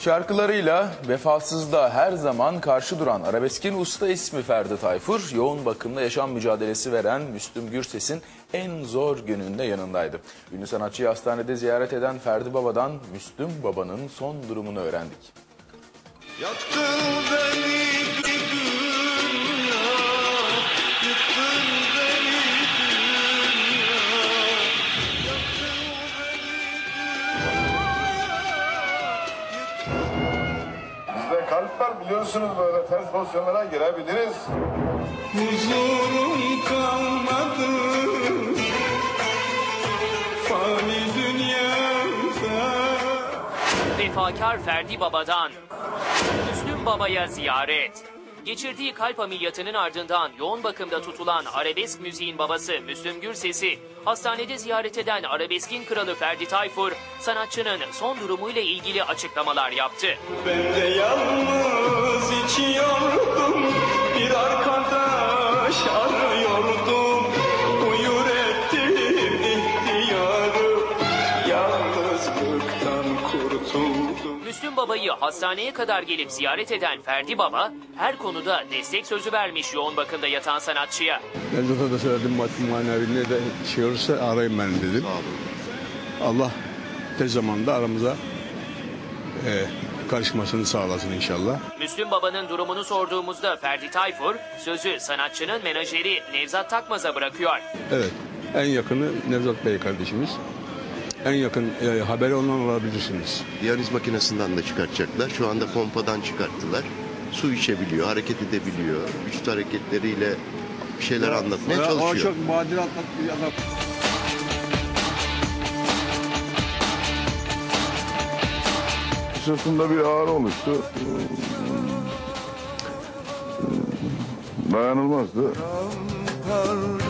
Şarkılarıyla vefasızlığa her zaman karşı duran arabeskin usta ismi Ferdi Tayfur, yoğun bakımda yaşam mücadelesi veren Müslüm Gürses'in en zor gününde yanındaydı. Ünlü sanatçıyı hastanede ziyaret eden Ferdi Baba'dan Müslüm Baba'nın son durumunu öğrendik. Yaktın beni biliyorsunuz böyle ters pozisyonlara girebiliriz. Huzurum kalmadı fani dünyada. Vefakar Ferdi Baba'dan Müslüm Baba'ya ziyaret. Geçirdiği kalp ameliyatının ardından yoğun bakımda tutulan arabesk müziğin babası Müslüm Gürses'i hastanede ziyaret eden arabeskin kralı Ferdi Tayfur, sanatçının son durumuyla ilgili açıklamalar yaptı. Ben de yalnız içiyordum Bir arkadaş arıyordum Baba'yı hastaneye kadar gelip ziyaret eden Ferdi Baba, her konuda destek sözü vermiş yoğun bakımda yatan sanatçıya. Ben zaten da söyledim maddi manevi ne de şey olursa arayın beni dedim. Allah tez zamanda aramıza e, karışmasını sağlasın inşallah. Müslüm Baba'nın durumunu sorduğumuzda Ferdi Tayfur, sözü sanatçının menajeri Nevzat Takmaz'a bırakıyor. Evet en yakını Nevzat Bey kardeşimiz. En yakın e, haberi ondan alabilirsiniz. Diyaliz makinesinden de çıkartacaklar. Şu anda pompadan çıkarttılar. Su içebiliyor, hareket edebiliyor. Vücut hareketleriyle bir şeyler anlatmaya O çalışıyor. çok badire atlattı bir adam. Sırtında bir ağrı oluştu. Dayanılmazdı. Ünlü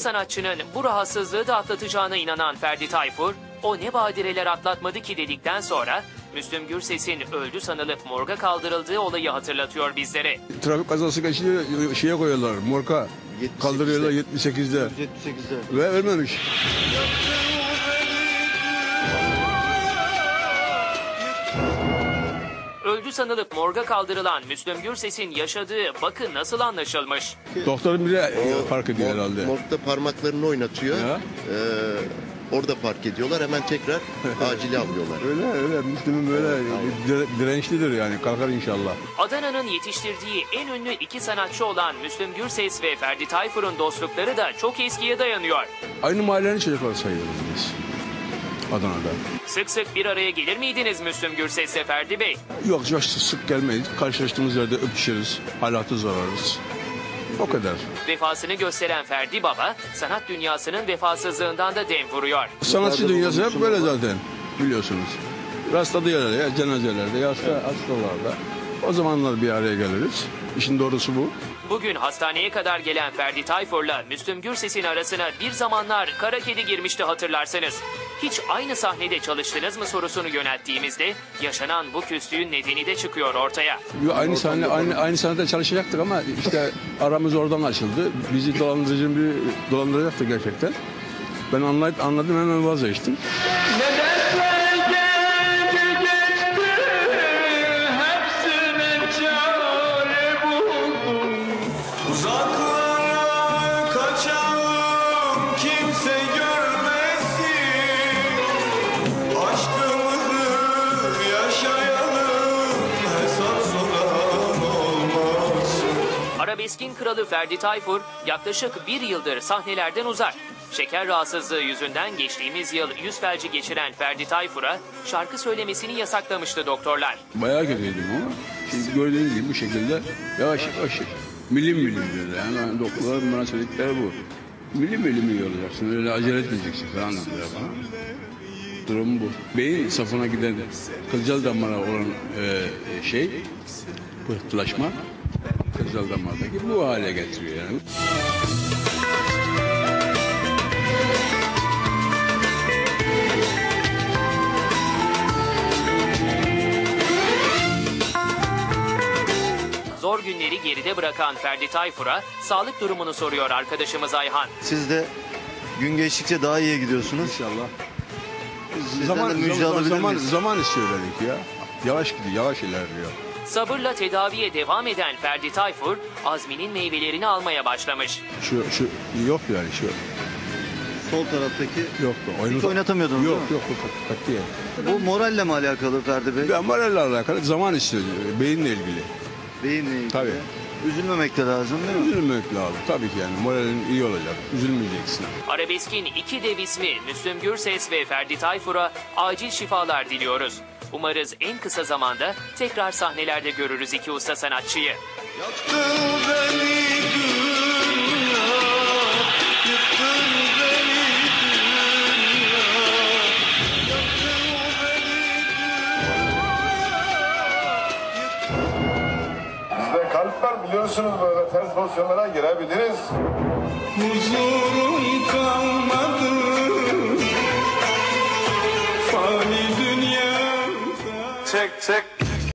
sanatçının bu rahatsızlığı da atlatacağına inanan Ferdi Tayfur, o ne badireler atlatmadı ki dedikten sonra Müslüm Gürses'in öldü sanılıp morga kaldırıldığı olayı hatırlatıyor bizlere. Trafik kazası geçiyor şeye koyuyorlar morka. 78'de. Kaldırıyorlar 78'de. 78'de. Ve ölmemiş. Öldü sanılıp morga kaldırılan Müslüm Gürses'in yaşadığı bakın nasıl anlaşılmış. Doktorun bile fark ediyor herhalde. Morgda parmaklarını oynatıyor. Ya. Ee, orada park ediyorlar. Hemen tekrar acile alıyorlar. Öyle öyle Müslüm'ün böyle dire- dirençlidir yani kalkar inşallah. Adana'nın yetiştirdiği en ünlü iki sanatçı olan Müslüm Gürses ve Ferdi Tayfur'un dostlukları da çok eskiye dayanıyor. Aynı mahallenin çocukları sayılırız biz. Adana'da. Sık sık bir araya gelir miydiniz Müslüm Gürses'le Ferdi Bey? Yok çok sık gelmeyiz. Karşılaştığımız yerde öpüşürüz. Halatı sorarız. O kadar. Vefasını gösteren Ferdi Baba, sanat dünyasının vefasızlığından da dem vuruyor. Sanatçı dünyası hep böyle zaten biliyorsunuz. Rastladığı yerlerde ya cenazelerde ya hasta, hastalarda. O zamanlar bir araya geliriz. İşin doğrusu bu. Bugün hastaneye kadar gelen Ferdi Tayfur'la Müslüm Gürses'in arasına bir zamanlar kara kedi girmişti hatırlarsanız. Hiç aynı sahnede çalıştınız mı sorusunu yönelttiğimizde yaşanan bu küslüğün nedeni de çıkıyor ortaya. Yo, Aynı sahne aynı aynı sahnede çalışacaktık ama işte aramız oradan açıldı. Bizi dolandırıcı bir dolandıracaktı gerçekten. Ben anlayıp anladım hemen vazgeçtim. Arabeskin kralı Ferdi Tayfur yaklaşık bir yıldır sahnelerden uzak. Şeker rahatsızlığı yüzünden geçtiğimiz yıl yüz felci geçiren Ferdi Tayfur'a şarkı söylemesini yasaklamıştı doktorlar. Bayağı kötüydüm ama şimdi gördüğünüz gibi bu şekilde yavaş yavaş milim milim diyor. Yani doktorların bana söyledikleri bu. Milim milim iyi olacaksın. Öyle acele etmeyeceksin falan dediler bana. Durum bu. Beyin safına giden kılcal damara olan e, şey, pıhtılaşma kılcal damardaki bu hale getiriyor yani. Zor günleri geride bırakan Ferdi Tayfur'a sağlık durumunu soruyor arkadaşımız Ayhan. Siz de gün geçtikçe daha iyiye gidiyorsunuz. İnşallah. zaman, de müjde zaman, alabilir zaman, miyiz? zaman istiyor dedik ya. Yavaş gidiyor, yavaş ilerliyor. Sabırla tedaviye devam eden Ferdi Tayfur, Azmi'nin meyvelerini almaya başlamış. Şu, şu yok yani şu. Sol taraftaki Yok. hiç oynatamıyordunuz Yok değil mi? yok yok katiyen. Bu moralle mi alakalı Ferdi Bey? Ya moralle alakalı zaman istiyor. Beyinle ilgili. Beyinle ilgili. Tabii. Üzülmemek de lazım değil mi? Üzülmemek lazım. Tabii ki yani moralin iyi olacak. Üzülmeyeceksin. Arabeskin iki dev ismi Müslüm Gürses ve Ferdi Tayfur'a acil şifalar diliyoruz. Umarız en kısa zamanda tekrar sahnelerde görürüz iki usta sanatçıyı. Bizde kalp biliyorsunuz böyle ters pozisyonlara girebiliriz. Huzurum kalmadı